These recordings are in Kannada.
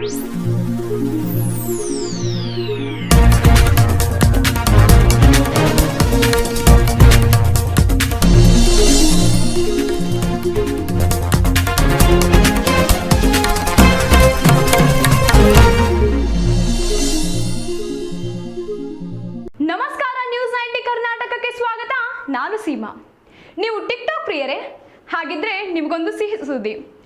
ನಮಸ್ಕಾರ ನ್ಯೂಸ್ ನೈಂಟಿ ಕರ್ನಾಟಕಕ್ಕೆ ಸ್ವಾಗತ. ನಾನು ಸೀಮಾ. ನೀವು ಟಿಕ್ ಟಿಕ್ಟಾಕ್ ಪ್ರಿಯರೇ? ಹಾಗಿದ್ರೆ ನಿಮಗೊಂದು ಸಿಹಿ ಸುದ್ದಿ.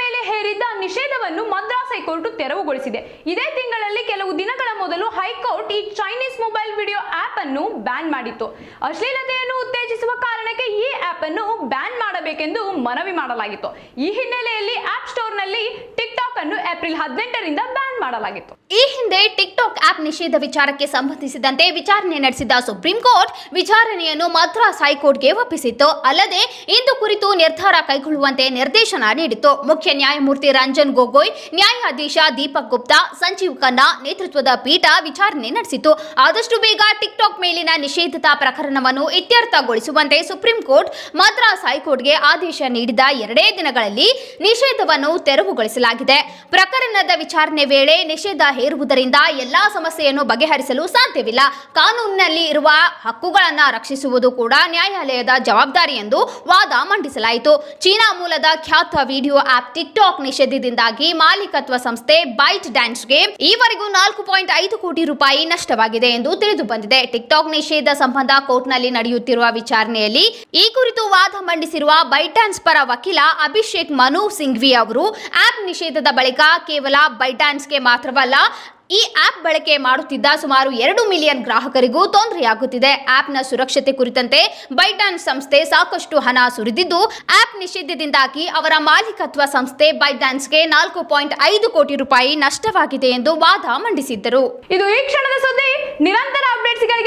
ಮೇಲೆ ಹೇರಿದ್ದ ನಿಷೇಧವನ್ನು ಮದ್ರಾಸ್ ಹೈಕೋರ್ಟ್ ತೆರವುಗೊಳಿಸಿದೆ. ಇದೇ ತಿಂಗಳಲ್ಲಿ ಕೆಲವು ದಿನಗಳ ಮೊದಲು ಹೈಕೋರ್ಟ್ ಈ ಚೈನೀಸ್ ಮೊಬೈಲ್ ವಿಡಿಯೋ ಆಪ್ ಅನ್ನು ಬ್ಯಾನ್ ಮಾಡಿತ್ತು. ಅಶ್ಲೀಲತೆಯನ್ನು ಉತ್ತೇಜಿಸುವ ಕಾರಣಕ್ಕೆ ಈ ಆಪ್ ಅನ್ನು ಬ್ಯಾನ್ ಮಾಡಬೇಕೆಂದು ಮನವಿ ಮಾಡಲಾಗಿತ್ತು. ಈ ಹಿನ್ನೆಲೆಯಲ್ಲಿ ಆಪ್ ಸ್ಟೋರ್ನಲ್ಲಿ ಟಿಕ್ಟಾಕ್ ಅನ್ನು ಏಪ್ರಿಲ್ ಹದಿನೆಂಟರಿಂದ ಬ್ಯಾನ್ ಮಾಡಲಾಗಿತ್ತು. ಈ ಹಿಂದೆ ಟಿಕ್ಟಾಕ್ ಆಪ್ ನಿಷೇಧ ವಿಚಾರಕ್ಕೆ ಸಂಬಂಧಿಸಿದಂತೆ ವಿಚಾರಣೆ ನಡೆಸಿದ ಸುಪ್ರೀಂ ಕೋರ್ಟ್ ವಿಚಾರಣೆಯನ್ನು ಮದ್ರಾಸ್ ಹೈಕೋರ್ಟ್ಗೆ ಒಪ್ಪಿಸಿತ್ತು. ಅಲ್ಲದೆ, ಇಂದು ಕುರಿತು ನಿರ್ಧಾರ ಕೈಗೊಳ್ಳುವಂತೆ ನಿರ್ದೇಶನ ನೀಡಿತು ಮುಖ್ಯ ನ್ಯಾಯಮೂರ್ತಿ ರಂಜನ್ ಗೊಗೊಯ್, ನ್ಯಾಯಾಧೀಶ ದೀಪಕ್ ಗುಪ್ತಾ, ಸಂಜೀವ್ ಖನ್ನಾ ನೇತೃತ್ವದ ಪೀಠ ವಿಚಾರಣೆ ನಡೆಸಿತು ಆದಷ್ಟು ಬೇಗ ಟಿಕ್ಟಾಕ್ ಮೇಲಿನ ನಿಷೇಧಿತ ಪ್ರಕರಣವನ್ನು ಇತ್ಯರ್ಥಗೊಳಿಸುವಂತೆ ಸುಪ್ರೀಂ ಕೋರ್ಟ್ ಮದ್ರಾಸ್ ಹೈಕೋರ್ಟ್ಗೆ ಆದೇಶ ನೀಡಿದ ಎರಡೇ ದಿನಗಳಲ್ಲಿ ನಿಷೇಧವನ್ನು ತೆರವುಗೊಳಿಸಲಾಗಿದೆ. ಪ್ರಕರಣದ ವಿಚಾರಣೆ ವೇಳೆ ನಿಷೇಧ ಹೇರುವುದರಿಂದ ಎಲ್ಲಾ ಸಮಸ್ಯೆಯನ್ನು ಬಗೆಹರಿಸಲು ಸಾಧ್ಯವಿಲ್ಲ. ಕಾನೂನಿನಲ್ಲಿ ಇರುವ ಹಕ್ಕುಗಳನ್ನು ರಕ್ಷಿಸುವುದು ಕೂಡ ನ್ಯಾಯಾಲಯದ ಜವಾಬ್ದಾರಿ ಎಂದು ವಾದ ಮಂಡಿಸಲಾಯಿತು. ಚೀನಾ ಮೂಲದ ಖ್ಯಾತ ವಿಡಿಯೋ ಆಪ್ ಟಿಕ್ಟಾಕ್ ನಿಷೇಧದಿಂದಾಗಿ ಮಾಲೀಕತ್ವ ಸಂಸ್ಥೆ ಬೈಟ್ ಡ್ಯಾನ್ಸ್ಗೆ ಈವರೆಗೂ ನಾಲ್ಕು ಪಾಯಿಂಟ್ ಐದು ಕೋಟಿ ರೂಪಾಯಿ ನಷ್ಟವಾಗಿದೆ ಎಂದು ತಿಳಿದು ಬಂದಿದೆ. ಟಿಕ್ಟಾಕ್ ನಿಷೇಧ ಸಂಬಂಧ ಕೋರ್ಟ್ನಲ್ಲಿ ನಡೆಯುತ್ತಿರುವ ವಿಚಾರಣೆಯಲ್ಲಿ ಈ ಕುರಿತು ವಾದ ಮಂಡಿಸಿರುವ ಬೈಟಾನ್ಸ್ ಪರ ವಕೀಲ ಅಭಿಷೇಕ್ ಮನು ಸಿಂಘ್ವಿ ಅವರು ಆಪ್ ನಿಷೇಧದ ಬಳಿಕ ಕೇವಲ ಬೈಟಾನ್ಸ್ಗೆ ಮಾತ್ರವಲ್ಲ, ಈ ಆಪ್ ಬಳಕೆ ಮಾಡುತ್ತಿದ್ದ ಸುಮಾರು ಎರಡು ಮಿಲಿಯನ್ ಗ್ರಾಹಕರಿಗೂ ತೊಂದರೆಯಾಗುತ್ತಿದೆ. ಆಪ್ನ ಸುರಕ್ಷತೆ ಕುರಿತಂತೆ ಬೈಡಾನ್ ಸಂಸ್ಥೆ ಸಾಕಷ್ಟು ಹಣ ಸುರಿದಿದ್ದು, ಆಪ್ ನಿಷೇಧದಿಂದಾಗಿ ಅವರ ಮಾಲೀಕತ್ವ ಸಂಸ್ಥೆ ಬೈಡಾನ್ಸ್ಗೆ ನಾಲ್ಕು ಪಾಯಿಂಟ್ ಐದು ಕೋಟಿ ರೂಪಾಯಿ ನಷ್ಟವಾಗಿದೆ ಎಂದು ವಾದ ಮಂಡಿಸಿದ್ದರು. ಇದು ಈ ಕ್ಷಣದ ಸುದ್ದಿ. ನಿರಂತರ ಅಪ್ಡೇಟ್ಸ್ಗೆ